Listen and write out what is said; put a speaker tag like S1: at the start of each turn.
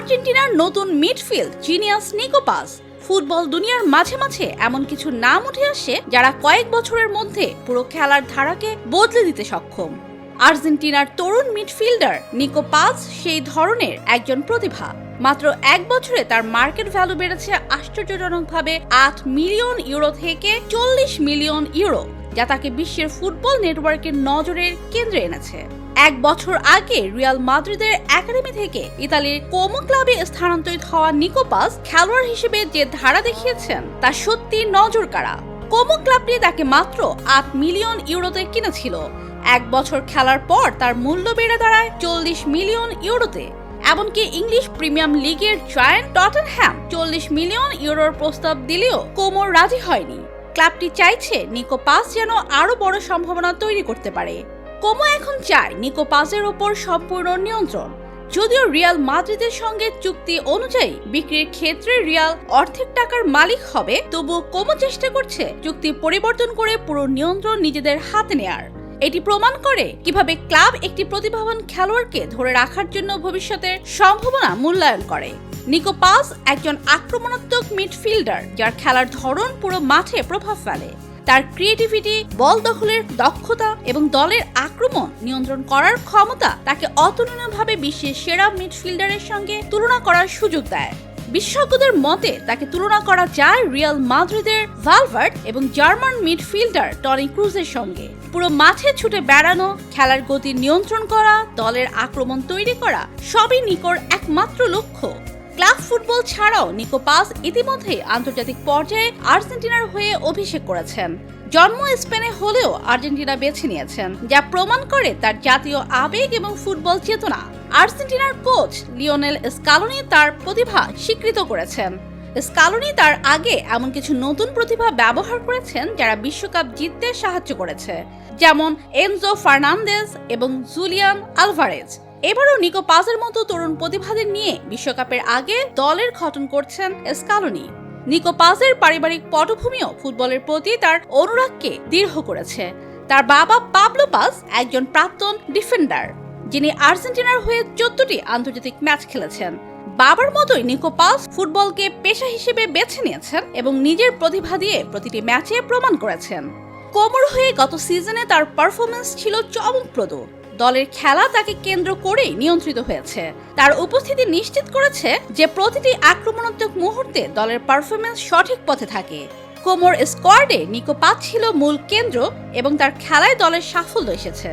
S1: আর্জেন্টিনার নতুন midfield, genius নিকোপাস। Football দুনিয়ার মাঝে মাঝে এমন কিছু নাম উঠে আসে যারা কয়েক বছরের মধ্যে পুরো খেলার ধারাকে বদলে দিতে সক্ষম। আর্জেন্টিনার তরুণ মিডফিল্ডার নিকো পাস সেই ধরনের একজন প্রতিভা। মাত্র এক বছরে তার মার্কেট ভ্যালু বেড়েছে আশ্চর্যজনকভাবে আট মিলিয়ন ইউরো থেকে চল্লিশ মিলিয়ন ইউরো, যা তাকে বিশ্বের ফুটবল নেটওয়ার্কের নজরের কেন্দ্রে এনেছে। এক বছর আগে রিয়াল মাদ্রিদের একাডেমি থেকে ইতালির কোমো ক্লাবে স্থানান্তরিত হওয়া নিকোপাস খেলোয়াড় হিসেবে যে ধারা দেখিয়েছেন, তা সত্যি নজর কাড়া কোমো ক্লাবটি তাকে মাত্র আট মিলিয়ন ইউরোতে কিনেছিল এক বছর খেলার পর তার মূল্য বেড়ে দাঁড়ায় চল্লিশ মিলিয়ন ইউরোতে, এমনকি ইংলিশ প্রিমিয়াম লিগের জয়েন্ট টটেনহ্যাম চল্লিশ মিলিয়ন ইউরোর প্রস্তাব দিলেও কোমর রাজি হয়নি। ক্লাবটি চাইছে নিকো পাস যেন আরও বড় সম্ভাবনা তৈরি করতে পারে। কোমো এখন চায় নিকো পাসের ওপর সম্পূর্ণ নিয়ন্ত্রণ। যদিও রিয়াল মাদ্রিদের সঙ্গে চুক্তি অনুযায়ী বিক্রির ক্ষেত্রে রিয়াল অর্ধেক টাকার মালিক হবে, তবুও কোমো চেষ্টা করছে চুক্তি পরিবর্তন করে পুরো নিয়ন্ত্রণ নিজেদের হাতে নেয়ার। এটি প্রমাণ করে কীভাবে ক্লাব একটি প্রতিভাবান খেলোয়াড়কে ধরে রাখার জন্য ভবিষ্যতের সম্ভাবনা মূল্যায়ন করে। নিকো পাস একজন আক্রমণাত্মক মিডফিল্ডার যার খেলার ধরন পুরো মাঠে প্রভাব ফেলে। তার ক্রিয়েটিভিটি, বল দখলের দক্ষতা এবং দলের আক্রমণ নিয়ন্ত্রণ করার ক্ষমতা তাকে অতুলনীয়ভাবে বিশ্বের সেরা মিডফিল্ডারের সঙ্গে তুলনা করার সুযোগ দেয়। বিশেষজ্ঞদের মতে, তাকে তুলনা করা যায় রিয়াল মাদ্রিদের ভালভার্ট এবং জার্মান মিডফিল্ডার টনি ক্রুজের সঙ্গে। পুরো মাঠে ছুটে বেড়ানো, খেলার গতি নিয়ন্ত্রণ করা, দলের আক্রমণ তৈরি করা, সবই নিকোর একমাত্র লক্ষ্য। ক্লাব ফুটবল ছাড়াও নিকো পাস ইতিমধ্যেই আন্তর্জাতিক পর্যায়ে আর্জেন্টিনার হয়ে অভিষেক করেছেন। জন্ম স্পেনে হলেও আর্জেন্টিনা বেছে নিয়েছেন, যা প্রমাণ করে তার জাতীয় আবেগ এবং ফুটবল চেতনা। আর্জেন্টিনার কোচ লিওনেল স্কালোনি তার প্রতিভা স্বীকৃত করেছেন। স্কালোনি তার আগে এমন কিছু নতুন প্রতিভা ব্যবহার করেছেন যারা বিশ্বকাপ জিততে সাহায্য করেছে, যেমন এনজো ফার্নান্দেজ এবং জুলিয়ান আলভারেজ। এবারও নিকো পাজের মতো তরুণ প্রতিভাদের নিয়ে বিশ্বকাপের আগে দলের গঠন করছেন স্কালোনি। নিকো পাজের পারিবারিক পটভূমিও ফুটবলের প্রতি তার অনুরাগকে দৃঢ় করেছে। তার বাবা পাবলো পাস একজন প্রাক্তন ডিফেন্ডার। যিনি আর্জেন্টিনার হয়ে চোদ্দটি আন্তর্জাতিক ম্যাচ খেলেছেন। বাবার মতোই নিকো পাস ফুটবলকে পেশা হিসেবে বেছে নিয়েছেন এবং নিজের প্রতিভা দিয়ে প্রতিটি ম্যাচে প্রমাণ করেছেন। কোমর হয়ে গত সিজনে তার পারফরমেন্স ছিল চমকপ্রদ। দলের খেলা তাকে কেন্দ্র করেই নিয়ন্ত্রিত হয়েছে। তার উপস্থিতি নিশ্চিত করেছে যে প্রতিটি আক্রমণাত্মক মুহূর্তে দলের পারফরমেন্স সঠিক পথে থাকে। কোমর স্কোয়াডে নিকো পাত ছিল মূল কেন্দ্র এবং তার খেলায় দলের সাফল্য এসেছে।